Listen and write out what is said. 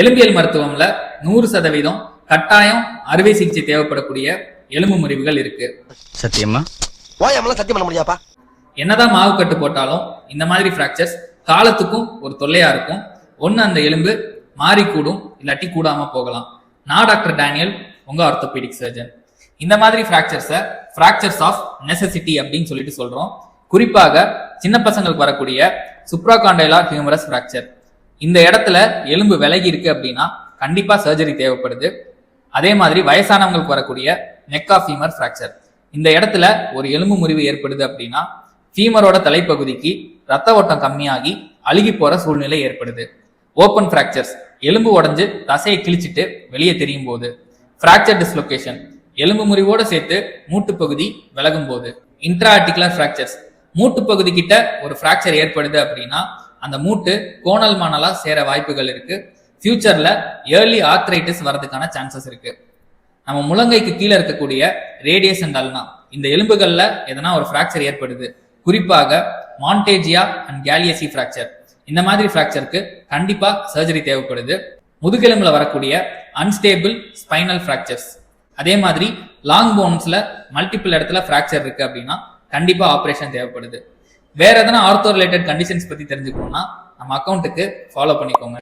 எலும்பியல் மருத்துவம்ல நூறு சதவீதம் கட்டாயம் அறுவை சிகிச்சை தேவைப்படக்கூடிய எலும்பு முறிவுகள் இருக்கு. சத்தியமா? சத்தியம் பண்ண முடியாப்பா? என்னதான் மாவு கட்டு போட்டாலும் இந்த மாதிரி ஃப்ராக்சர்ஸ் காலத்துக்கும் ஒரு தொல்லையா இருக்கும். ஒன்று அந்த எலும்பு மாறி கூடும் இல்லாட்டி கூடாம போகலாம். நான் டாக்டர் டேனியல் உங்க ஆர்த்தோபீடிக் சர்ஜன் இந்த மாதிரி ஃப்ராக்சர்ஸை ஃப்ராக்சர்ஸ் ஆஃப் நெசசிட்டி அப்படின்னு சொல்லிட்டு சொல்றோம். குறிப்பாக சின்ன பசங்களுக்கு வரக்கூடிய சுப்ராகாண்டைலா ஹியூமரஸ் ஃப்ராக்சர் இந்த இடத்துல எலும்பு விலகி இருக்கு அப்படின்னா கண்டிப்பா சர்ஜரி தேவைப்படுது. அதே மாதிரி வயசானவங்களுக்கு வரக்கூடிய நெக் ஆஃப் ஃபீமர் ஃப்ராக்சர் இந்த இடத்துல ஒரு எலும்பு முறிவு ஏற்படுது அப்படின்னா ஃபீமரோட தலைப்பகுதிக்கு ரத்த ஓட்டம் கம்மியாகி அழுகி போற சூழ்நிலை ஏற்படுது. ஓப்பன் ஃப்ராக்சர்ஸ் எலும்பு உடஞ்சு தசையை கிழிச்சிட்டு வெளியே தெரியும் போது ஃப்ராக்சர் டிஸ்லொகேஷன் எலும்பு முறிவோட சேர்த்து மூட்டு பகுதி விலகும் போது இன்ட்ராஆர்டிகுலர் ஃப்ராக்சர்ஸ் மூட்டு பகுதி கிட்ட ஒரு ஃப்ராக்சர் ஏற்படுது அப்படின்னா அந்த மூட்டு கோணல் மணலா சேர வாய்ப்புகள் இருக்கு. ஃபியூச்சர்ல ஏர்லி ஆர்த்ரைட்டிஸ் வரதுக்கான சான்சஸ் இருக்கு. நம்ம முழங்கைக்கு கீழே இருக்கக்கூடிய ரேடியஸ் அண்ட் அல்னா இந்த எலும்புகள்ல எதனா ஒரு ஃப்ராக்சர் ஏற்படுது. குறிப்பாக மான்டேஜியா அண்ட் கேலியசி ஃப்ராக்சர் இந்த மாதிரி ஃப்ராக்சருக்கு கண்டிப்பா சர்ஜரி தேவைப்படுது. முதுகெலும்புல வரக்கூடிய அன்ஸ்டேபிள் ஸ்பைனல் ஃப்ராக்சர்ஸ் அதே மாதிரி லாங் போன்ஸ்ல மல்டிபிள் இடத்துல ஃப்ராக்சர் இருக்கு அப்படின்னா கண்டிப்பா ஆப்ரேஷன் தேவைப்படுது. வேற எதனா ஆர்த்தோ ரிலேட்டட் கண்டிஷன்ஸ் பத்தி தெரிஞ்சுக்கணும்னா நம்ம அக்கௌண்ட்டுக்கு ஃபாலோ பண்ணிக்கோங்க.